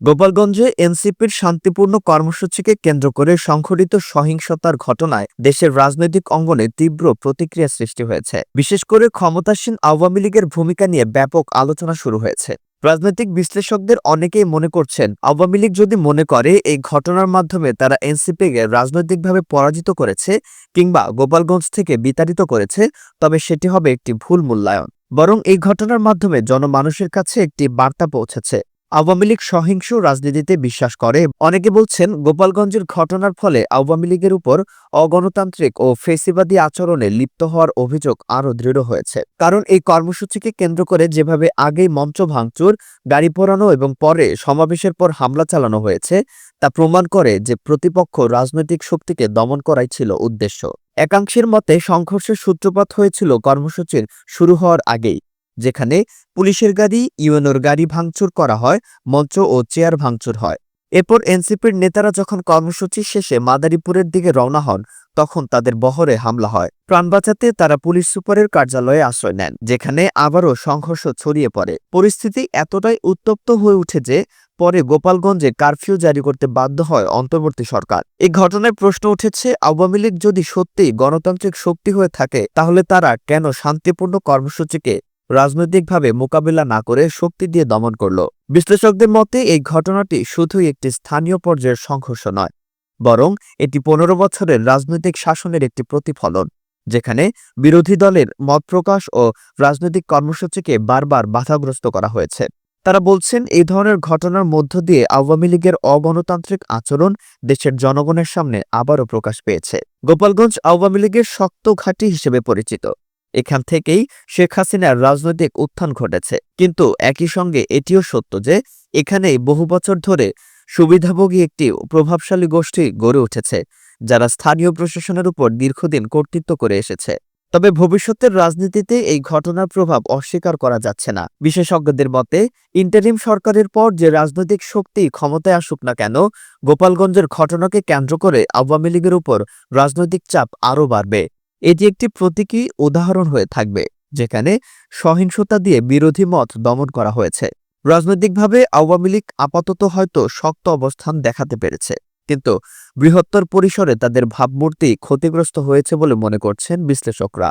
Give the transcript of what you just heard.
গোপালগঞ্জে এনসিপির শান্তিপূর্ণ কর্মসূচিকে কেন্দ্র করে সংঘটিত সহিংসতার ঘটনায় দেশের রাজনৈতিক অঙ্গনে তীব্র প্রতিক্রিয়া সৃষ্টি হয়েছে। বিশেষ করে ক্ষমতাসীন আওয়ামী লীগের ভূমিকা নিয়ে ব্যাপক আলোচনা শুরু হয়েছে। রাজনৈতিক বিশ্লেষকদের অনেকেই মনে করছেন, আওয়ামী লীগ যদি মনে করে এই ঘটনার মাধ্যমে তারা এনসিপিকে রাজনৈতিকভাবে পরাজিত করেছে কিংবা গোপালগঞ্জ থেকে বিতাড়িত করেছে, তবে সেটি হবে একটি ভুল মূল্যায়ন। বরং এই ঘটনার মাধ্যমে জনমানুষের কাছে একটি বার্তা পৌঁছেছে। আওয়ামী লীগ সহিংস রাজনীতিতে বিশ্বাস করে। অনেকে বলছেন, গোপালগঞ্জের ঘটনার ফলে আওয়ামী লীগের উপর অগণতান্ত্রিক ও ফেসিবাদী আচরণে লিপ্ত হওয়ার অভিযোগ আরও দৃঢ় হয়েছে। কারণ এই কর্মসূচিকে কেন্দ্র করে যেভাবে আগেই মঞ্চ ভাঙচুর, গাড়ি পোড়ানো এবং পরে সমাবেশের পর হামলা চালানো হয়েছে, তা প্রমাণ করে যে প্রতিপক্ষ রাজনৈতিক শক্তিকে দমন করাই ছিল উদ্দেশ্য। একাংশের মতে সংঘর্ষের সূত্রপাত হয়েছিল কর্মসূচির শুরু হওয়ার আগেই। যেখানে পুলিশের গাড়ি, ইউএনওর গাড়ি ভাঙচুর করা হয়, মঞ্চ ও চেয়ার ভাঙচুর হয়। এরপর এনসিপির নেতারা যখন কর্মসূচি শেষে মাদারীপুরের দিকে রওনা হন, তখন তাদের বহরে হামলা হয়। প্রাণ বাঁচাতে তারা পুলিশ সুপারের কার্যালয়ে আশ্রয় নেন, যেখানে আবারও সংঘর্ষ ছড়িয়ে পড়ে। পরিস্থিতি এতটাই উত্তপ্ত হয়ে উঠে যে, পরে গোপালগঞ্জে কারফিউ জারি করতে বাধ্য হয় অন্তর্বর্তী সরকার। এই ঘটনায় প্রশ্ন উঠেছে, আওয়ামী লীগ যদি সত্যিই গণতান্ত্রিক শক্তি হয়ে থাকে, তাহলে তারা কেন শান্তিপূর্ণ কর্মসূচিকে রাজনৈতিকভাবে মোকাবিলা না করে শক্তি দিয়ে দমন করল। বিশ্লেষকদের মতে, এই ঘটনাটি শুধুই একটি স্থানীয় পর্যায়ের সংঘর্ষ নয়, বরং এটি পনেরো বছরের রাজনৈতিক শাসনের একটি প্রতিফলন, যেখানে বিরোধী দলের মত প্রকাশ ও রাজনৈতিক কর্মসূচিকে বারবার বাধাগ্রস্ত করা হয়েছে। তারা বলছেন, এই ধরনের ঘটনার মধ্য দিয়ে আওয়ামী লীগের অগণতান্ত্রিক আচরণ দেশের জনগণের সামনে আবারও প্রকাশ পেয়েছে। গোপালগঞ্জ আওয়ামী লীগের শক্ত ঘাঁটি হিসেবে পরিচিত। এখান থেকেই শেখ হাসিনার রাজনৈতিক উত্থান ঘটেছে। কিন্তু একই সঙ্গে এটিও সত্য যে এখানেই বহু বছর ধরে সুবিধাভোগী একটি প্রভাবশালী গোষ্ঠী গড়ে উঠেছে, যারা স্থানীয় প্রশাসনের উপর দীর্ঘদিন কর্তৃত্ব করে এসেছে। তবে ভবিষ্যতের রাজনীতিতে এই ঘটনার প্রভাব অস্বীকার করা যাচ্ছে না। বিশেষজ্ঞদের মতে, ইন্টারিম সরকারের পর যে রাজনৈতিক শক্তি ক্ষমতায় আসুক না কেন, গোপালগঞ্জের ঘটনাকে কেন্দ্র করে আওয়ামী লীগের উপর রাজনৈতিক চাপ আরও বাড়বে। এটি একটি প্রতীকী উদাহরণ হয়ে থাকবে, যেখানে সহিংসতা দিয়ে বিরোধী মত দমন করা হয়েছে। রাজনৈতিকভাবে আওয়ামী লীগ আপাতত হয়তো শক্ত অবস্থান দেখাতে পেরেছে, কিন্তু বৃহত্তর পরিসরে তাদের ভাবমূর্তি ক্ষতিগ্রস্ত হয়েছে বলে মনে করছেন বিশ্লেষকরা।